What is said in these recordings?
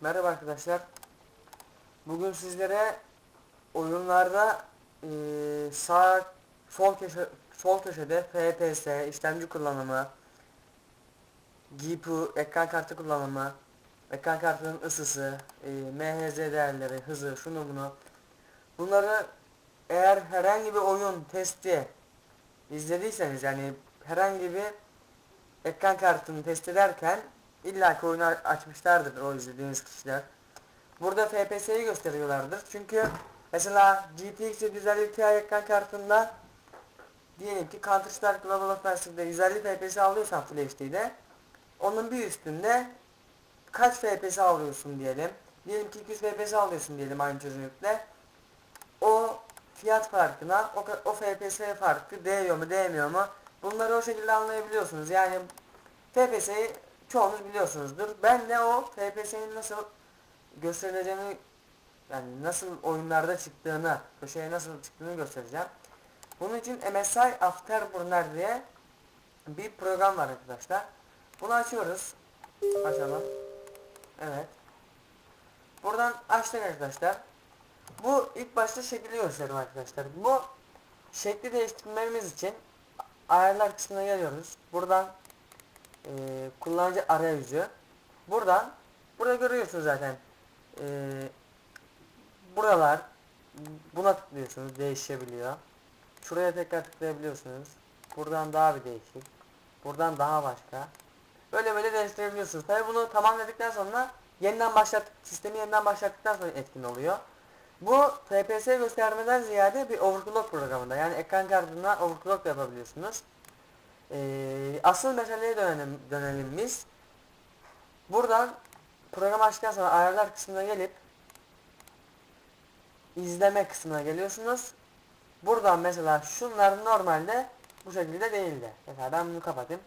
Merhaba arkadaşlar. Bugün sizlere oyunlarda eee, sağ sol köşe sol köşede FPS, işlemci kullanımı, GPU, ekran kartı kullanımı, ekran kartının ısısı, eee, MHZ değerleri, hızı, şunu bunu. Bunları eğer herhangi bir oyun testi izlediyseniz yani herhangi bir ekran kartını test ederken illa ki oyunu açmışlardır o izlediğiniz kişiler. Burada FPS'yi gösteriyorlardır. Çünkü mesela GTX 750 Ti ekran kartında diyelim ki Counter Strike Global Offensive'de 150 FPS alıyorsan Full HD'de onun bir üstünde kaç FPS alıyorsun diyelim. Diyelim ki 200 FPS alıyorsun diyelim aynı çözünürlükte. O fiyat farkına, o, o FPS farkı değiyor mu değmiyor mu? Bunları o şekilde anlayabiliyorsunuz. Yani FPS'yi çoğunuz biliyorsunuzdur. Ben de o FPS'nin nasıl gösterileceğini yani nasıl oyunlarda çıktığını, köşeye nasıl çıktığını göstereceğim. Bunun için MSI Afterburner diye bir program var arkadaşlar. Bunu açıyoruz. Açalım. Evet. Buradan açtık arkadaşlar. Bu ilk başta şekli gösterim arkadaşlar. Bu şekli değiştirmemiz için ayarlar kısmına geliyoruz. Buradan eee, kullanıcı arayüzü. Buradan burada görüyorsunuz zaten. Eee, buralar buna tıklıyorsunuz değişebiliyor. Şuraya tekrar tıklayabiliyorsunuz. Buradan daha bir değişik. Buradan daha başka. Böyle böyle değiştirebiliyorsunuz. Tabi bunu tamamladıktan sonra yeniden başlat sistemi yeniden başlattıktan sonra etkin oluyor. Bu FPS göstermeden ziyade bir overclock programında. Yani ekran kartından overclock yapabiliyorsunuz. Ee, asıl meseleye dönelim, dönelim biz. Buradan program açtıktan sonra ayarlar kısmına gelip izleme kısmına geliyorsunuz. Buradan mesela şunlar normalde bu şekilde değildi. Mesela ben bunu kapatayım.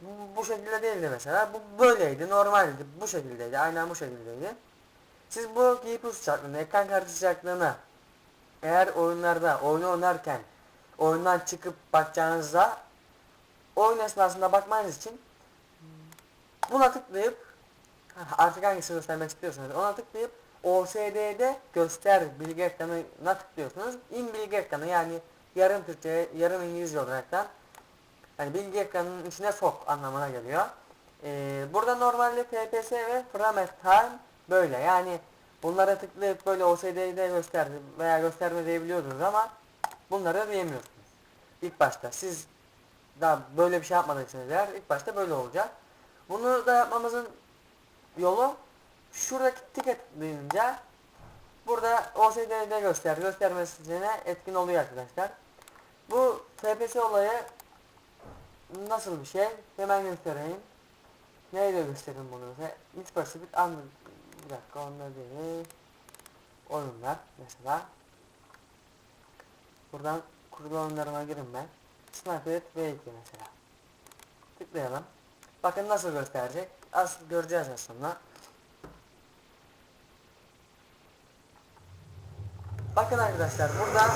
Bu, bu şekilde değildi mesela. Bu böyleydi, normaldi. Bu şekildeydi. Aynen bu şekildeydi. Siz bu GPU sıcaklığını, ekran kartı sıcaklığını eğer oyunlarda oyunu oynarken oyundan çıkıp bakacağınızda oyun esnasında bakmanız için buna tıklayıp artık hangisini göstermek istiyorsanız ona tıklayıp OSD'de göster bilgi ekranına tıklıyorsunuz. İn bilgi ekranı yani yarım Türkçe yarım İngilizce olaraktan yani bilgi ekranının içine sok anlamına geliyor. Ee, burada normalde FPS ve frame time böyle yani bunlara tıklayıp böyle OSD'de göster veya gösterme diyebiliyordunuz ama bunları diyemiyorsunuz. İlk başta siz daha böyle bir şey yapmadıysanız eğer ilk başta böyle olacak. Bunu da yapmamızın yolu şuradaki tike tıklayınca burada OSD'de göster göstermesine etkin oluyor arkadaşlar. Bu FPS olayı nasıl bir şey? Hemen göstereyim. Neyle göstereyim bunu mesela? For Speed Underground. Bir dakika onda değil. Oyunlar mesela. Buradan kurulu oyunlarıma girin ben. Sniper V2 mesela. Tıklayalım. Bakın nasıl gösterecek. Az göreceğiz aslında. Bakın arkadaşlar burada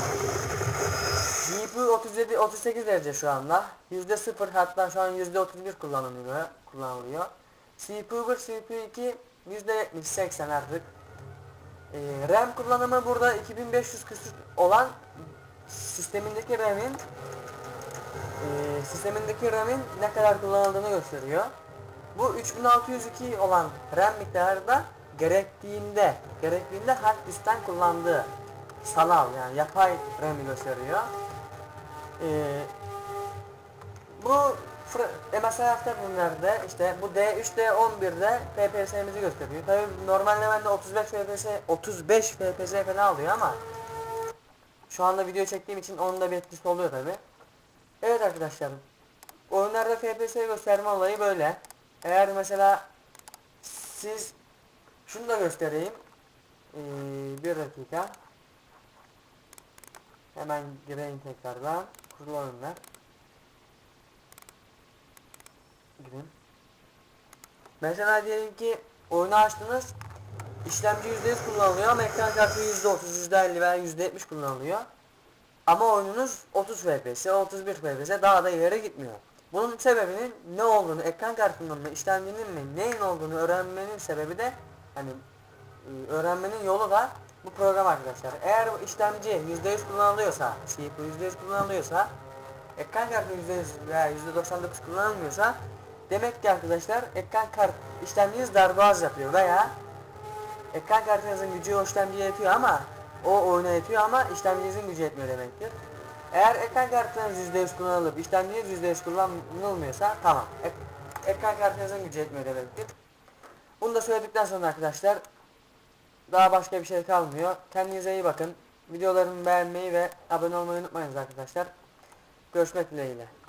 GPU 37 38 derece şu anda. %0 hatta şu an %31 kullanılıyor kullanılıyor. CPU 1 CPU 2 %70 80 artık. Ee, RAM kullanımı burada 2500 küsur olan sistemindeki RAM'in sistemindeki RAM'in ne kadar kullanıldığını gösteriyor. Bu 3602 olan RAM miktarı da gerektiğinde gerektiğinde hard diskten kullandığı sanal yani yapay RAM'i gösteriyor. Ee, bu fr- MSI Afterburner'de işte bu D3 D11'de FPS'mizi gösteriyor. Tabi normalde bende 35 FPS 35 FPS falan alıyor ama şu anda video çektiğim için onun da bir etkisi oluyor tabi. Evet arkadaşlar oyunlarda FPS gösterme olayı böyle. Eğer mesela siz şunu da göstereyim. Ee, bir dakika. Hemen gireyim tekrardan. Oyunlar. Gireyim. Mesela diyelim ki oyunu açtınız. İşlemci %100 kullanılıyor ama ekran kartı %30, %50 veya %70 kullanılıyor. Ama oyununuz 30 FPS, 31 FPS daha da ileri gitmiyor. Bunun sebebinin ne olduğunu, ekran kartının mı, işlemcinin mi, neyin olduğunu öğrenmenin sebebi de hani e, öğrenmenin yolu da bu program arkadaşlar. Eğer işlemci %100 kullanılıyorsa, CPU %100 kullanılıyorsa, ekran kartı %100 veya %99 kullanılmıyorsa demek ki arkadaşlar ekran kart işlemciniz darboğaz yapıyor veya ekran kartınızın gücü o işlemciye yetiyor ama o oyuna yetiyor ama işlemcinizin gücü yetmiyor demektir. Eğer ekran kartınız %100 kullanılıp işlemciniz %100 kullanılmıyorsa tamam. Ek- ekran kartınızın gücü yetmiyor demektir. Bunu da söyledikten sonra arkadaşlar daha başka bir şey kalmıyor. Kendinize iyi bakın. Videolarımı beğenmeyi ve abone olmayı unutmayınız arkadaşlar. Görüşmek dileğiyle.